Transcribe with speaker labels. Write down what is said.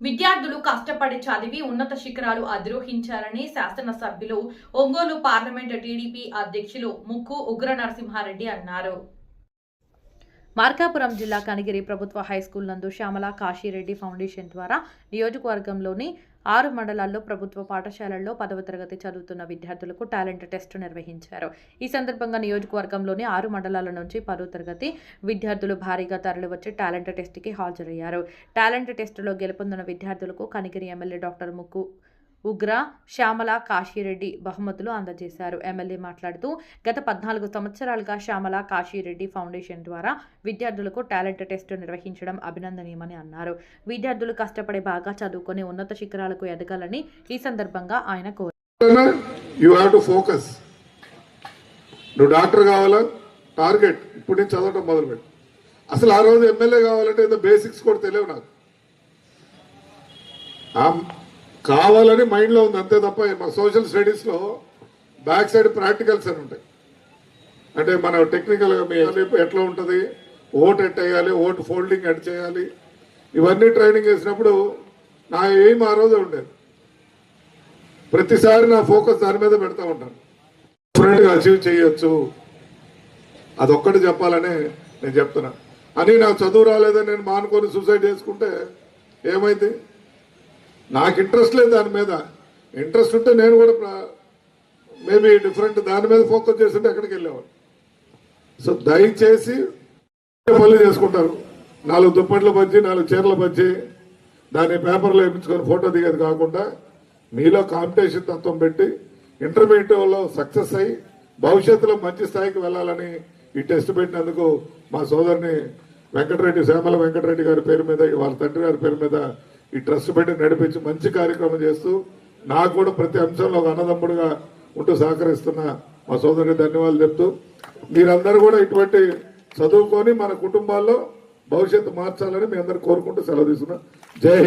Speaker 1: విద్యార్థులు కష్టపడి చదివి ఉన్నత శిఖరాలు అధిరోహించారని శాసనసభ్యులు ఒంగోలు పార్లమెంటు టీడీపీ అధ్యక్షులు ముక్కు ఉగ్ర నరసింహారెడ్డి అన్నారు. మార్కాపురం జిల్లా కనిగిరి ప్రభుత్వ హైస్కూల్ నందు శ్యామల కాశీరెడ్డి ఫౌండేషన్ ద్వారా నియోజకవర్గంలోని ఆరు మండలాల్లో ప్రభుత్వ పాఠశాలల్లో పదవ తరగతి చదువుతున్న విద్యార్థులకు టాలెంట్ టెస్ట్ నిర్వహించారు. ఈ సందర్భంగా నియోజకవర్గంలోని ఆరు మండలాల నుంచి పదో తరగతి విద్యార్థులు భారీగా తరలివచ్చి టాలెంట్ టెస్ట్కి హాజరయ్యారు. టాలెంట్ టెస్టులో గెలుపొందిన విద్యార్థులకు కనిగిరి ఎమ్మెల్యే డాక్టర్ ముక్కు ఉగ్ర శ్యామల కాశీరెడ్డి బహుమతులు అందజేశారు. ఎమ్మెల్యే మాట్లాడుతూ గత పద్నాలుగు సంవత్సరాలుగా శ్యామల కాశీరెడ్డి ఫౌండేషన్ ద్వారా విద్యార్థులకు టాలెంట్ టెస్ట్ నిర్వహించడం అభినందనీయమని అన్నారు. విద్యార్థులు కష్టపడి బాగా చదువుకొని ఉన్నత శిఖరాలకు ఎదగాలని ఈ సందర్భంగా ఆయన కోరారు.
Speaker 2: డాక్టర్ కావాలా? టార్గెట్. ఇప్పుడు నేను చదవటం మొదలుపెట్టు. అసలు ఆ రోజు ఎమ్మెల్యే కావాలంటే ఏదో బేసిక్స్ కూడా తెలియవు నాకు. కావాలని మైండ్లో ఉంది అంతే తప్ప మా సోషల్ స్టడీస్లో బ్యాక్ సైడ్ ప్రాక్టికల్స్ అని ఉంటాయి. అంటే మన టెక్నికల్గా మీ ఎట్లా ఉంటుంది? ఓట్ ఎట్ వేయాలి? ఓట్ ఫోల్డింగ్ ఎట్ చేయాలి? ఇవన్నీ ట్రైనింగ్ చేసినప్పుడు నా ఏం ఆ రోజే ఉండేది. ప్రతిసారి నా ఫోకస్ దాని మీద పెడతా ఉంటాను. గా అచీవ్ చేయొచ్చు. అదొక్కటి చెప్పాలని నేను చెప్తున్నా. అని నాకు చదువు రాలేదని నేను మానుకొని సూసైడ్ చేసుకుంటే ఏమైంది? నాకు ఇంట్రెస్ట్ లేదు దాని మీద. ఇంట్రెస్ట్ ఉంటే నేను కూడా మేబీ డిఫరెంట్ దాని మీద ఫోకస్ చేస్తుంటే ఎక్కడికి వెళ్ళేవాడు. సో దయచేసి పనులు చేసుకుంటారు. నాలుగు దుప్పట్ల బజ్జి నాలుగు చీరల బజ్జి దాన్ని పేపర్లో వేయించుకొని ఫోటో దిగేది కాకుండా మీలో కాంపిటీషన్ తత్వం పెట్టి ఇంటర్మీడియట్లో సక్సెస్ అయ్యి భవిష్యత్తులో మంచి స్థాయికి వెళ్ళాలని ఈ టెస్ట్ పెట్టినందుకు మా సోదరుని వెంకటరెడ్డి శ్యామల వెంకటరెడ్డి గారి పేరు మీద వాళ్ళ తండ్రి గారి పేరు మీద ఈ ట్రస్ట్ పెట్టి నడిపించి మంచి కార్యక్రమం చేస్తూ నాకు కూడా ప్రతి అంశంలో ఒక అన్నదమ్ముడుగా ఉంటూ సహకరిస్తున్న మా సోదరుని ధన్యవాదాలు చెప్తూ మీరందరూ కూడా ఇటువంటి చదువుకొని మన కుటుంబాల్లో భవిష్యత్తు మార్చాలని మీ అందరు కోరుకుంటూ సెలవు తీసుకున్నా. జై హింద్.